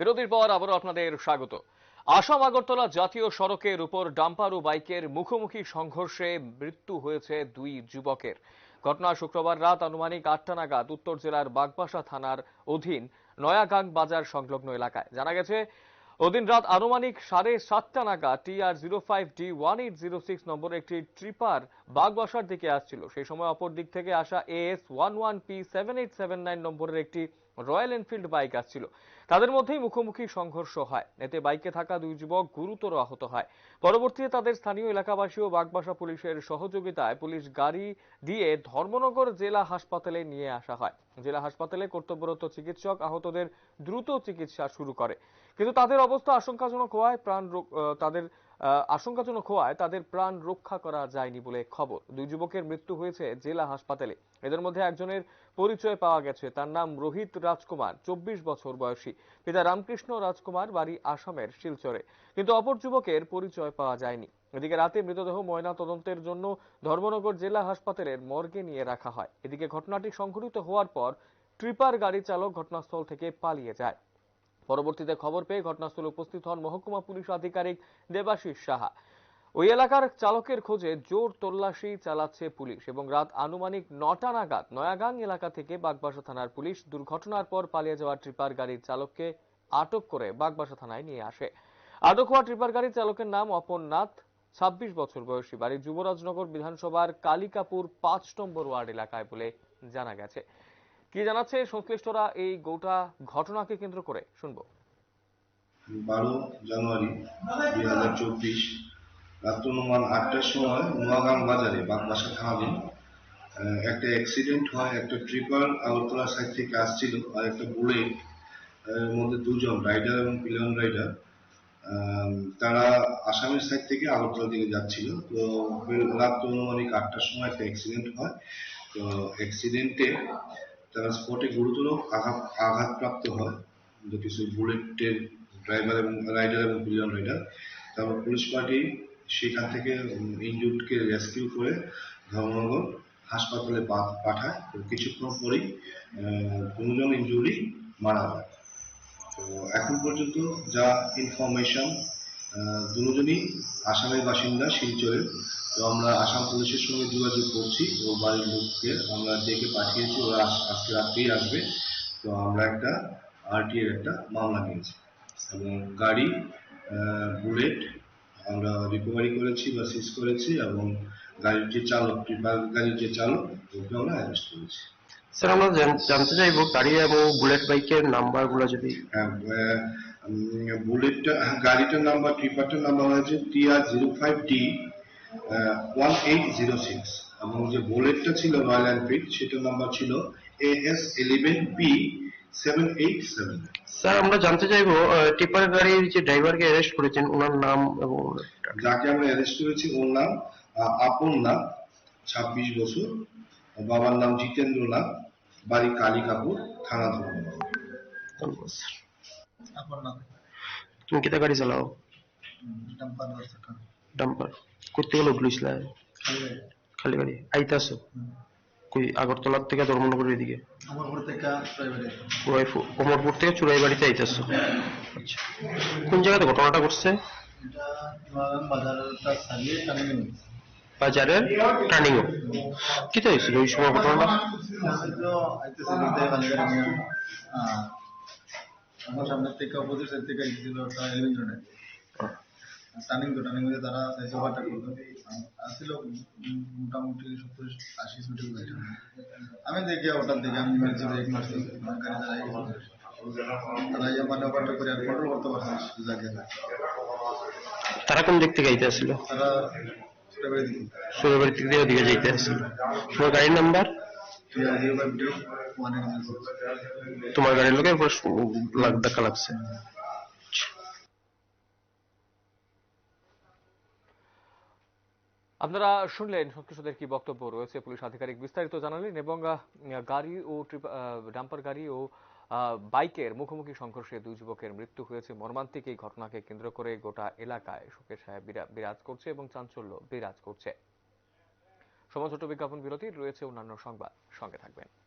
বিরতির পর আবারও আপনাদের স্বাগত। আসাম আগরতলা জাতীয় সড়কের উপর ডাম্পার ও বাইকের মুখোমুখি সংঘর্ষে মৃত্যু হয়েছে দুই যুবকের। ঘটনা শুক্রবার রাত আনুমানিক আটটা নাগাদ উত্তর জেলার বাগবাসা থানার অধীন নয়াগাং বাজার সংলগ্ন এলাকায়। জানা গেছে, ওদিন রাত আনুমানিক সাড়ে সাতটা নাগাদ TR zero five D one eight zero six নম্বরের একটি ট্রিপার বাগবাসার দিকে আসছিল। সেই সময় অপর দিক থেকে আসা AS one one P seven eight seven nine নম্বরের একটি রয়্যাল এনফিল্ড বাইক আসছিল। তাদের মধ্যেই মুখোমুখি সংঘর্ষ হয়। এতে বাইকে থাকা দুই যুবক গুরুতর আহত হয়। পরবর্তীতে তাদের স্থানীয় এলাকাবাসী ও বাগবাসা পুলিশের সহযোগিতায় পুলিশ গাড়ি দিয়ে ধর্মনগর জেলা হাসপাতালে নিয়ে আসা হয়। জেলা হাসপাতালে কর্তব্যরত চিকিৎসক আহতদের দ্রুত চিকিৎসা শুরু করে। কিন্তু তাদের অবস্থা আশঙ্কাজনক হওয়ায় প্রাণ তাদের আশঙ্কাজনক হওয়ায় তাদের প্রাণ রক্ষা করা যায়নি বলে খবর। দুই যুবকের মৃত্যু হয়েছে জেলা হাসপাতালে। এদের মধ্যে একজনের পরিচয় পাওয়া গেছে। তার নাম রোহিত রাজকুমার, চব্বিশ বছর বয়সী। পিতা রামকৃষ্ণ রাজকুমার, বাড়ি আসামের শিলচরে। কিন্তু অপর যুবকের পরিচয় পাওয়া যায়নি। এদিকে রাতে মৃতদেহ ময়না তদন্তের জন্য ধর্মনগর জেলা হাসপাতালের মর্গে নিয়ে রাখা হয়। এদিকে ঘটনাটি সংঘটিত হওয়ার পর ট্রিপার গাড়ি চালক ঘটনাস্থল থেকে পালিয়ে যায়। পরবর্তীতে খবর পেয়ে ঘটনাস্থলে উপস্থিত হন মহকুমা পুলিশ আধিকারিক দেবাশিস সাহা। ওই এলাকার চালকের খোঁজে জোর তল্লাশি চালাচ্ছে পুলিশ এবং রাত আনুমানিক নটা নাগাদ নয়াগাং এলাকা থেকে বাগবাসা থানার পুলিশ দুর্ঘটনার পর পালিয়ে যাওয়া ট্রিপার গাড়ির চালককে আটক করে বাগবাসা থানায় নিয়ে আসে। আটক হওয়া ট্রিপার গাড়ির চালকের নাম অপন নাথ ছাব্বিশ বছর বয়সী, বাড়ি যুবরাজনগর বিধানসভার কালিকাপুর পাঁচ নম্বর ওয়ার্ড এলাকায় বলে জানা গেছে। কি জানাচ্ছে সংশ্লিষ্টরা এই গোটা ঘটনাকে কেন্দ্র করে? শুনব। বারো জানুয়ারি দুই হাজার চব্বিশ রাত্র অনুমান আটটার সময় নোয়াগাম বাজারে, বাগবাসা থানাধীন একটা অ্যাক্সিডেন্ট হয়, একটা ট্রিপার আগরতলা সাইড থেকে আসছিল আর একটা বুলেট মধ্যে দুজন রাইডার এবং পিলিয়ন রাইডার তারা আসামের সাইড থেকে আগরতলা দিকে যাচ্ছিল। তো রাত্র অনুমানিক আটটার সময় একটা অ্যাক্সিডেন্ট হয়। তো অ্যাক্সিডেন্টে তারা স্পটে গুরুতর আঘাত, আঘাতপ্রাপ্ত হয়। কিছু বুলেটের ড্রাইভার এবং রাইডার এবং পিলিয়ন রাইডার তারপর পুলিশ পার্টি সেখান থেকে ইনজুর্ডকে রেস্কিউ করে ধর্মনগর হাসপাতালে পাঠায়। তো কিছুক্ষণ পরেই দুজন ইনজুরি মারা যায়। তো এখন পর্যন্ত যা ইনফরমেশন দুজনই আসামের বাসিন্দা শিলচরের তো আমরা আসাম পুলিশের সঙ্গে যোগাযোগ করছি ও বাড়ির লোককে। আমরা ডেকে পাঠিয়েছি, ওরা আজকে রাত্রেই আসবে। তো আমরা একটা আরটিএর একটা মামলা নিয়েছি। এবং গাড়ি বুলেট আমরা রিকভারি করেছি বা সিজ করেছি এবং গাড়ির যে চালক গাড়ির যে চালক ওকে আমরা অ্যারেস্ট করেছি। স্যার আমরা জান- জানতে চাইব গাড়ি এবং বুলেট বাইকের নাম্বারগুলো যদি বুলেটটা গাড়িটার নাম্বার ট্রিপারটার নাম্বার হয়েছে TR zero five D one eight zero six এবং যে বুলেটটা ছিল রয়্যাল এনফিল্ড সেটার নাম্বার ছিল A S eleven P sir আমরা জানতে চাইব টিপার গাড়ির যে ড্রাইভারকে অ্যারেস্ট করেছেন ওনার নাম এবং যাকে আমরা অ্যারেস্ট করেছি ওর নাম আপন নাম ছাব্বিশ বছর বাবার নাম জিতেন্দ্র নাথ বাড়ি থানা ধর্মনগর। স্যার। আপনার নাম? তুমি কেটা গাড়ি চালাও? ডাম্পার করতে গেলে খালি গাড়ি। আইতাছো? কই আগরতলার থেকে ধর্মনগরের দিকে আমার থেকে প্রাইভেট। কোমরপুর থেকে চুরাই বাড়িতে আইতাছো? আচ্ছা। কোন জায়গাতে ঘটনাটা ঘটছে? বাজারের টার্নিং কি তো হয়েছিল ওই সময় ঘটনাটা? আমার সামনের থেকে অপোজিট সাইড থেকে একটা এলিভেন টার্নিং তো টার্নিং মধ্যে তারা সাইজ ওভারটা করল আসছিল মোটামুটি সত্তর আশি ছুটি গাড়ি আমি দেখি ওটার দিকে আমি মেরেছি ব্রেক মারছি আমার গাড়ি দাঁড়াই তারা ইয়ে মানে ওভারটা করে আর কন্ট্রোল করতে পারছে সুজাকে তারা কোন দিক থেকে আইতে আসছিল তারা সুরবাড়ি থেকে ওদিকে যাইতে আসছিল তোমার গাড়ির নাম্বার? তোমার গাড়ির লোকের ধাক্কা লাগছে। আপনারা শুনলেন সংশ্লিষ্টদের কি বক্তব্য রয়েছে, পুলিশ আধিকারিক বিস্তারিত জানালেন এবং গাড়ি ও ডাম্পার গাড়ি ও বাইকের মুখোমুখি সংঘর্ষে দুই যুবকের মৃত্যু হয়েছে। মর্মান্তিক এই ঘটনাকে কেন্দ্র করে গোটা এলাকায় শোকের ছায়া বিরা- বিরাজ করছে এবং চাঞ্চল্য বিরাজ করছে। সময় ছোট বিজ্ঞাপন বিরতি রয়েছে অন্যান্য সংবাদ। সঙ্গে থাকবেন।